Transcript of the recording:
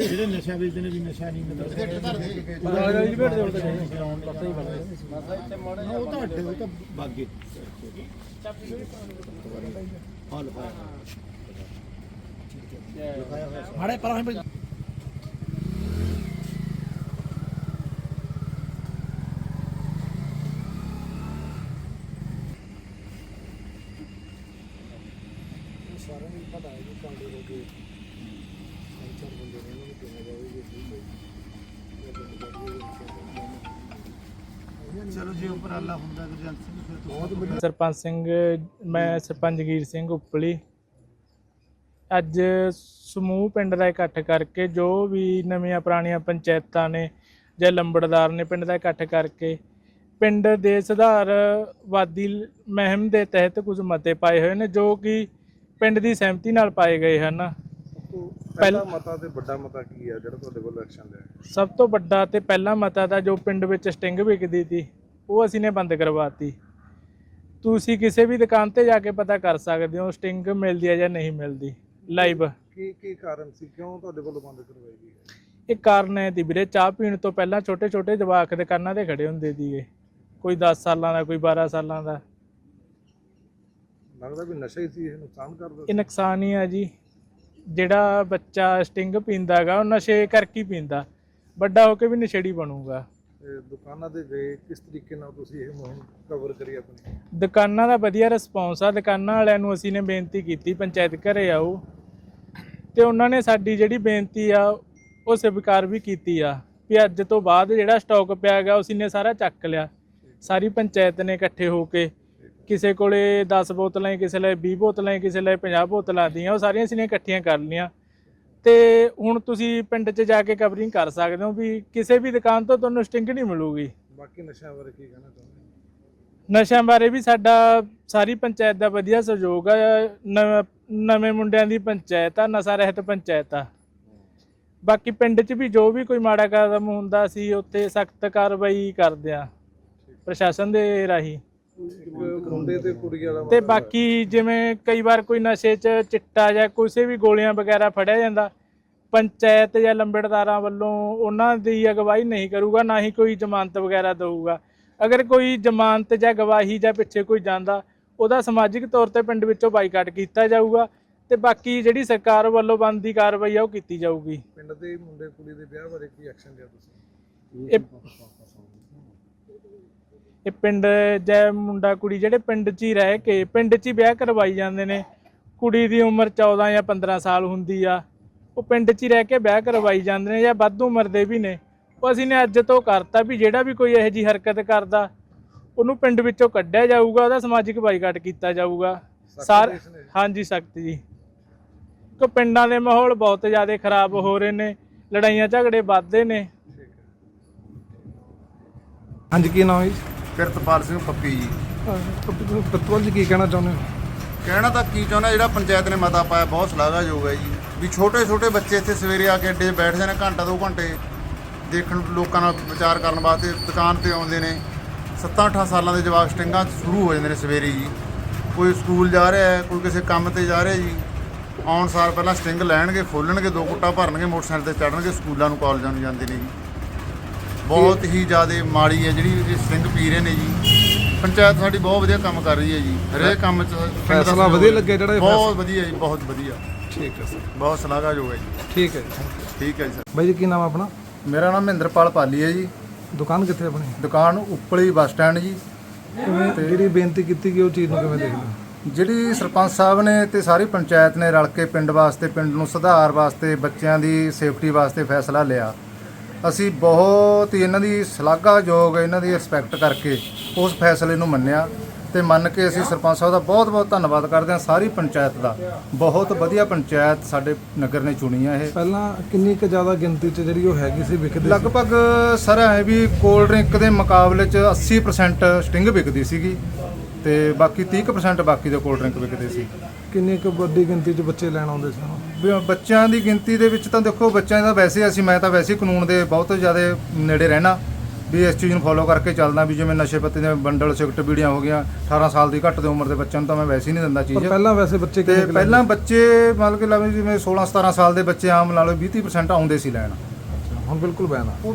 ਜਿਹੜੇ ਨਸ਼ਾ ਵੇਚਦੇ ਨੇ ਵੀ ਨਸ਼ਾ ਨਹੀਂ ਮਤਲਬ ਉਹ ਤਾਂ ਅੱਡੇ ਉਹ ਤਾਂ ਬਾਗੇ। ਹਾਲ ਮਾੜੇ ਪਰ ਸਾਰਿਆਂ ਨੂੰ ਪਤਾ ਹੈ ਕਿ ਕਾਂਡੇ ਹੋ ਗਏ। ਚਲੋ ਜੇ ਉੱਪਰ ਅੱਲਾ ਹੁੰਦਾ ਕਿ ਜੰਸ ਫਿਰ ਬਹੁਤ ਵਧੀਆ। ਸਰਪੰਚ ਸਿੰਘ ਮੈਂ ਸਰਪੰਚ ਜਗੀਰ ਸਿੰਘ ਉਪਲੀ। ਅੱਜ ਸਮੂਹ ਪਿੰਡ ਦਾ ਇਕੱਠ ਕਰਕੇ ਜੋ ਵੀ ਨਵੀਆਂ ਪੁਰਾਣੀਆਂ ਪੰਚਾਇਤਾਂ ਨੇ ਜਾਂ ਲੰਬੜਦਾਰ ਨੇ ਪਿੰਡ ਦਾ ਇਕੱਠ ਕਰਕੇ ਪਿੰਡ ਦੇ ਸੁਧਾਰਵਾਦੀ ਮਹਿਮ ਦੇ ਤਹਿਤ ਕੁਝ ਮਤੇ ਪਾਏ ਹੋਏ ਨੇ ਜੋ ਕਿ ਪਿੰਡ ਦੀ ਸਹਿਮਤੀ ਨਾਲ ਪਾਏ ਗਏ ਹਨ। ਪਹਿਲਾ ਮਤਾ ਤੇ ਵੱਡਾ ਮਤਾ ਕੀ ਆ? ਜਿਹੜਾ ਤੁਹਾਡੇ ਕੋਲ ਐਕਸ਼ਨ ਲਿਆ ਸਭ ਤੋਂ ਵੱਡਾ ਤੇ ਪਹਿਲਾ ਮਤਾ ਤਾਂ ਜੋ ਪਿੰਡ ਵਿੱਚ ਸਟਿੰਗ ਵਿਕਦੀ ਸੀ ਉਹ ਅਸੀਂ ਨੇ ਬੰਦ ਕਰਵਾਤੀ। ਤੁਸੀਂ ਕਿਸੇ ਵੀ ਦੁਕਾਨ ਤੇ ਜਾ ਕੇ ਪਤਾ ਕਰ ਸਕਦੇ ਹੋ ਸਟਿੰਗ ਮਿਲਦੀ ਹੈ ਜਾਂ ਨਹੀਂ ਮਿਲਦੀ ਲਾਈਵ। ਕੀ ਕੀ ਕਾਰਨ ਸੀ? ਕਿਉਂ ਤੁਹਾਡੇ ਕੋਲੋਂ ਬੰਦ ਕਰਵਾਈ ਗਈ ਹੈ? ਇਹ ਕਾਰਨ ਹੈ ਦੀ ਵੀਰੇ ਚਾਹ ਪੀਣ ਤੋਂ ਪਹਿਲਾਂ ਛੋਟੇ ਛੋਟੇ ਜਵਾਕ ਦੁਕਾਨਾਂ ਤੇ ਖੜੇ ਹੁੰਦੇ ਸੀਗੇ। ਕੋਈ 10 ਸਾਲਾਂ ਦਾ ਕੋਈ 12 ਸਾਲਾਂ ਦਾ। ਲੱਗਦਾ ਵੀ ਨਸ਼ਾ ਹੀ ਸੀ ਇਹ ਨੁਕਸਾਨ ਕਰਦਾ ਇਹ ਨੁਕਸਾਨ ਹੀ ਆ ਜੀ। ਜਿਹੜਾ ਬੱਚਾ ਸਟਿੰਗ ਪੀਂਦਾਗਾ ਉਹ ਨਸ਼ੇ ਕਰਕੇ ਹੀ ਪੀਂਦਾ। ਵੱਡਾ ਹੋ ਕੇ ਵੀ ਨਸ਼ੇੜੀ ਬਣੂਗਾ। ਤੇ ਦੁਕਾਨਾਂ ਦੇ ਵੇ ਕਿਸ ਤਰੀਕੇ ਨਾਲ ਤੁਸੀਂ ਇਹ ਮੁਹਿੰਮ ਕਵਰ ਕਰੀ ਆਪਣੀ? ਦੁਕਾਨਾਂ ਦਾ ਵਧੀਆ ਰਿਸਪੌਂਸ ਆ। ਦੁਕਾਨਾਂ ਵਾਲਿਆਂ ਨੂੰ ਅਸੀਂ ਨੇ ਬੇਨਤੀ ਕੀਤੀ ਪੰਚਾਇਤ ਘਰੇ ਆਓ। ਤੇ ਉਹਨਾਂ ਨੇ ਸਾਡੀ ਜਿਹੜੀ ਬੇਨਤੀ ਆ ਉਹ ਸਵੀਕਾਰ ਵੀ ਕੀਤੀ ਆ। ਵੀ ਅੱਜ ਤੋਂ ਬਾਅਦ ਜਿਹੜਾ ਸਟਾਕ ਪਿਆ ਹੈਗਾ ਅਸੀਂ ਨੇ ਸਾਰਾ ਚੱਕ ਲਿਆ। ਸਾਰੀ ਪੰਚਾਇਤ ਨੇ ਇਕੱਠੇ ਹੋ ਕੇ ਕਿਸੇ ਕੋਲੇ 10 ਬੋਤਲਾਂ ਕਿਸੇ ਲਈ 20 ਬੋਤਲਾਂ ਕਿਸੇ ਲਈ 50 ਬੋਤਲਾਂ ਦੀਆਂ ਉਹ ਸਾਰੀਆਂ ਅਸੀਂ ਨੇ ਇਕੱਠੀਆਂ ਕਰ ਲਈਆਂ। ਤੇ ਹੁਣ ਤੁਸੀਂ ਪਿੰਡ 'ਚ ਜਾ ਕੇ ਕਵਰਿੰਗ ਕਰ ਸਕਦੇ ਹੋ ਵੀ ਕਿਸੇ ਵੀ ਦੁਕਾਨ ਤੋਂ ਤੁਹਾਨੂੰ ਸਟਿੰਗ ਨਹੀਂ ਮਿਲੂਗੀ। ਬਾਕੀ ਨਸ਼ਿਆਂ ਬਾਰੇ ਕੀ ਕਹਿਣਾ ਚਾਹੁੰਦੇ? ਨਸ਼ਿਆਂ ਬਾਰੇ ਵੀ ਸਾਡਾ ਸਾਰੀ ਪੰਚਾਇਤ ਦਾ ਵਧੀਆ ਸਹਿਯੋਗ ਆ। ਨਵੇਂ ਮੁੰਡਿਆਂ ਦੀ ਪੰਚਾਇਤ ਆ ਨਸ਼ਾ ਰਹਿਤ ਪੰਚਾਇਤ ਆ। ਬਾਕੀ ਪਿੰਡ 'ਚ ਵੀ ਜੋ ਵੀ ਕੋਈ ਮਾੜਾ ਕਦਮ ਹੁੰਦਾ ਸੀ ਉੱਥੇ ਸਖਤ ਕਾਰਵਾਈ ਕਰਦੇ ਆ ਪ੍ਰਸ਼ਾਸਨ ਦੇ ਰਾਹੀਂ। ਮੁੰਡੇ ਤੇ ਕੁੜੀ ਵਾਲਾ ਤੇ ਮਤਾ ਬਾਕੀ ਜਿਵੇਂ ਕਈ ਵਾਰ ਕੋਈ ਨਸ਼ੇ 'ਚ ਚਿੱਟਾ ਜਾਂ ਕਿਸੇ ਵੀ ਗੋਲੀਆਂ ਵਗੈਰਾ ਫੜਿਆ ਜਾਂਦਾ ਪੰਚਾਇਤ ਜਾਂ ਲੰਬੜਦਾਰਾਂ ਵੱਲੋਂ ਉਹਨਾਂ ਦੀ ਅਗਵਾਈ ਨਹੀਂ ਕਰੂਗਾ ਨਾ ਹੀ ਕੋਈ ਜ਼ਮਾਨਤ ਵਗੈਰਾ ਦਊਗਾ। ਅਗਰ ਕੋਈ ਜ਼ਮਾਨਤ ਜਾਂ ਗਵਾਹੀ ਜਾਂ ਪਿੱਛੇ ਕੋਈ ਜਾਂਦਾ ਉਹਦਾ ਸਮਾਜਿਕ ਤੌਰ ਤੇ ਪਿੰਡ ਵਿੱਚੋਂ ਬਾਈਕਾਟ ਕੀਤਾ ਜਾਊਗਾ ਤੇ ਬਾਕੀ ਜਿਹੜੀ ਸਰਕਾਰ ਵੱਲੋਂ ਬਣਦੀ ਕਾਰਵਾਈ ਆ ਉਹ ਕੀਤੀ ਜਾਊਗੀ। ਪਿੰਡ ਦੇ ਮੁੰਡੇ ਕੁੜੀ ਦੇ ਵਿਆਹ ਬਾਰੇ ਕੀ ਐਕਸ਼ਨ ਲਿਆ ਤੁਸੀਂ? ਇਹ ਇਹ ਪਿੰਡ ਜੈ ਮੁੰਡਾ ਕੁੜੀ ਜਿਹੜੇ ਪਿੰਡ 'ਚ ਹੀ ਰਹਿ ਕੇ ਪਿੰਡ 'ਚ ਹੀ ਵਿਆਹ ਕਰਵਾਈ ਜਾਂਦੇ ਨੇ। ਕੁੜੀ ਦੀ ਉਮਰ 14 ਜਾਂ 15 ਸਾਲ ਹੁੰਦੀ ਆ। ਉਹ ਪਿੰਡ 'ਚ ਹੀ ਰਹਿ ਕੇ ਵਿਆਹ ਕਰਵਾਈ ਜਾਂਦੇ ਨੇ ਜਾਂ ਵੱਧ ਉਮਰ ਦੇ ਵੀ ਨੇ। ਉਹ ਅਸੀਂ ਨੇ ਅੱਜ ਤੋਂ ਕਰਤਾ ਵੀ ਜਿਹੜਾ ਵੀ ਕੋਈ ਇਹੋ ਜੀ ਹਰਕਤ ਕਰਦਾ ਉਹਨੂੰ ਪਿੰਡ ਵਿੱਚੋਂ ਕੱਢਿਆ ਜਾਊਗਾ ਉਹਦਾ ਸਮਾਜਿਕ ਬਾਈਕਾਟ ਕੀਤਾ ਜਾਊਗਾ। ਸਾਰ ਹਾਂਜੀ ਸਖਤ ਜੀ। ਕਿ ਪਿੰਡਾਂ ਦੇ ਮਾਹੌਲ ਬਹੁਤ ਜ਼ਿਆਦਾ ਖਰਾਬ ਹੋ ਰਹੇ ਨੇ ਲੜਾਈਆਂ ਝਗੜੇ ਵੱਧਦੇ ਨੇ। ਹਾਂਜੀ ਕੀ ਨਾਮ ਹੈ ਕਿਰਤਪਾਲ ਸਿੰਘ ਪੱਪੀ ਜੀ। ਪਤਵਲ ਜੀ ਕੀ ਕਹਿਣਾ ਚਾਹੁੰਦੇ ਹੋ? ਕਹਿਣਾ ਤਾਂ ਕੀ ਚਾਹੁੰਦਾ ਜਿਹੜਾ ਪੰਚਾਇਤ ਨੇ ਮਤਾ ਪਾਇਆ ਬਹੁਤ ਸ਼ਲਾਘਾਯੋਗ ਹੈ ਜੀ। ਵੀ ਛੋਟੇ ਛੋਟੇ ਬੱਚੇ ਇੱਥੇ ਸਵੇਰੇ ਆ ਕੇ ਅੱਡੇ 'ਚ ਬੈਠ ਜਾਂਦੇ ਘੰਟਾ ਦੋ ਘੰਟੇ ਦੇਖਣ ਲੋਕਾਂ ਨਾਲ ਵਿਚਾਰ ਕਰਨ ਵਾਸਤੇ ਦੁਕਾਨ ਤੇ ਆਉਂਦੇ ਨੇ। 7-8 ਸਾਲਾਂ ਦੇ ਜਵਾਕ ਸਟਿੰਗਾਂ ਸ਼ੁਰੂ ਹੋ ਜਾਂਦੇ ਨੇ ਸਵੇਰੇ ਜੀ। ਕੋਈ ਸਕੂਲ ਜਾ ਰਿਹਾ ਹੈ ਕੋਈ ਕਿਸੇ ਕੰਮ ਤੇ ਜਾ ਰਿਹਾ ਜੀ। ਆਉਣ ਸਾਰ ਪਹਿਲਾਂ ਸਟਿੰਗ ਲੈਣਗੇ ਫੋਲਣਗੇ ਦੋ ਕੁੱਟਾ ਭਰਨਗੇ ਮੋਟਰਸਾਈਕਲ ਤੇ ਚੜਨਗੇ ਸਕੂਲਾਂ ਨੂੰ ਕਾਲਜਾਂ ਨੂੰ ਜਾਂਦੇ ਨੇ ਜੀ। ਬਹੁਤ ਹੀ ਜ਼ਿਆਦਾ ਮਾੜੀ ਹੈ ਜਿਹੜੀ ਇਹ ਸਟਿੰਗ ਪੀ ਰਹੇ ਨੇ ਜੀ। ਪੰਚਾਇਤ ਸਾਡੀ ਬਹੁਤ ਵਧੀਆ ਕੰਮ ਕਰ ਰਹੀ ਹੈ ਜੀ। ਹਰੇਕ ਕੰਮ 'ਚ ਪਿੰਡ ਦਾ ਫੈਸਲਾ ਵਧੀਆ। ਲੱਗਿਆ ਜਿਹੜਾ ਇਹ ਬਹੁਤ ਵਧੀਆ ਜੀ ਬਹੁਤ ਵਧੀਆ। ਠੀਕ ਹੈ ਸਰ। ਬਹੁਤ ਸ਼ਲਾਘਾਯੋਗ ਹੈ ਜੀ। ਠੀਕ ਹੈ ਜੀ। ਠੀਕ ਹੈ ਜੀ ਸਰ। ਬਾਈ ਜੀ ਕੀ ਨਾਮ ਆ ਆਪਣਾ? ਮੇਰਾ ਨਾਮ ਮਹਿੰਦਰਪਾਲ ਪਾਲੀ ਹੈ ਜੀ। ਦੁਕਾਨ ਕਿੱਥੇ ਆਪਣੀ? ਦੁਕਾਨ ਉੱਪਲੀ ਬੱਸ ਸਟੈਂਡ ਜੀ। ਕਿਵੇਂ ਜਿਹੜੀ ਬੇਨਤੀ ਕੀਤੀ ਗਈ ਉਹ ਚੀਜ਼ ਨੂੰ ਕਿਵੇਂ ਦੇਖਦੇ ਹੋ? ਜਿਹੜੀ ਸਰਪੰਚ ਸਾਹਿਬ ਨੇ ਤੇ ਸਾਰੀ ਪੰਚਾਇਤ ਨੇ ਰਲ ਕੇ ਪਿੰਡ ਵਾਸਤੇ ਪਿੰਡ ਨੂੰ ਸੁਧਾਰ ਵਾਸਤੇ ਬੱਚਿਆਂ ਦੀ ਸੇਫਟੀ ਵਾਸਤੇ ਫੈਸਲਾ ਲਿਆ। ਅਸੀਂ ਬਹੁਤ ਹੀ ਇਹਨਾਂ ਦੀ ਸ਼ਲਾਘਾਯੋਗ ਇਹਨਾਂ ਦੀ ਰਿਸਪੈਕਟ ਕਰਕੇ ਉਸ ਫੈਸਲੇ ਨੂੰ ਮੰਨਿਆ ਤੇ ਮੰਨ ਕੇ ਅਸੀਂ ਸਰਪੰਚ ਸਾਹਿਬ ਦਾ ਬਹੁਤ ਬਹੁਤ ਧੰਨਵਾਦ ਕਰਦੇ ਹਾਂ ਸਾਰੀ ਪੰਚਾਇਤ ਦਾ। ਬਹੁਤ ਵਧੀਆ ਪੰਚਾਇਤ ਸਾਡੇ ਨਗਰ ਨੇ ਚੁਣੀ ਹੈ ਇਹ। ਪਹਿਲਾਂ ਕਿੰਨੀ ਕੁ ਜ਼ਿਆਦਾ ਗਿਣਤੀ ਚ ਜਿਹੜੀ ਉਹ ਹੈਗੀ ਸੀ ਵਿਕਦੀ ਲਗਭਗ ਸਰ ਹੈ ਵੀ ਕੋਲਡ ਡਰਿੰਕ ਦੇ ਮੁਕਾਬਲੇ ਚ 80% ਸਟਿੰਗ ਵਿਕਦੀ ਸੀਗੀ। ਤੇ ਬਾਕੀ 30% ਬਾਕੀ ਦੇ ਕੋਲਡ ਡਰਿੰਕ ਵਿਕਦੇ ਸੀ। ਕਿੰਨੀ ਕੁ ਵੱਡੀ ਗਿਣਤੀ ਚ ਬੱਚੇ ਲੈਣ ਆਉਂਦੇ ਸੀ ਬੱਚਿਆਂ ਦੀ ਗਿਣਤੀ ਦੇ ਵਿੱਚ ਤਾਂ ਦੇਖੋ ਬੱਚਿਆਂ ਦਾ ਵੈਸੇ ਅਸੀਂ ਮੈਂ ਤਾਂ ਵੈਸੇ ਹੀ ਕਾਨੂੰਨ ਦੇ ਬਹੁਤ ਜ਼ਿਆਦਾ ਨੇੜੇ ਰਹਿਣਾ। ਵੀ ਇਸ ਚੀਜ਼ ਨੂੰ ਫੋਲੋ ਕਰਕੇ ਚੱਲਦਾ ਵੀ ਜਿਵੇਂ ਨਸ਼ੇ ਪੱਤੇ ਦੇ ਬੰਡਲ ਸਿਗਰਟ ਬੀੜੀਆਂ ਹੋ ਗਈਆਂ 18 ਸਾਲ ਦੀ ਘੱਟ ਦੀ ਉਮਰ ਦੇ ਬੱਚਿਆਂ ਨੂੰ ਤਾਂ ਮੈਂ ਵੈਸੇ ਹੀ ਨਹੀਂ ਦਿੰਦਾ ਪਰ ਚੀਜ਼ ਪਹਿਲਾਂ ਵੈਸੇ ਬੱਚੇ ਤੇ ਕਿੰਨੇ ਕੁ ਪਹਿਲਾਂ ਬੱਚੇ ਮਤਲਬ ਕਿ ਲਓ ਜਿਵੇਂ 16 17 ਸਾਲ ਦੇ ਬੱਚੇ ਆਮ ਲਾ ਲਓ 20 30% ਆਉਂਦੇ ਸੀ ਲੈਣ? ਹੁਣ ਬਿਲਕੁਲ ਬੈਨ ਆ। ਉਹ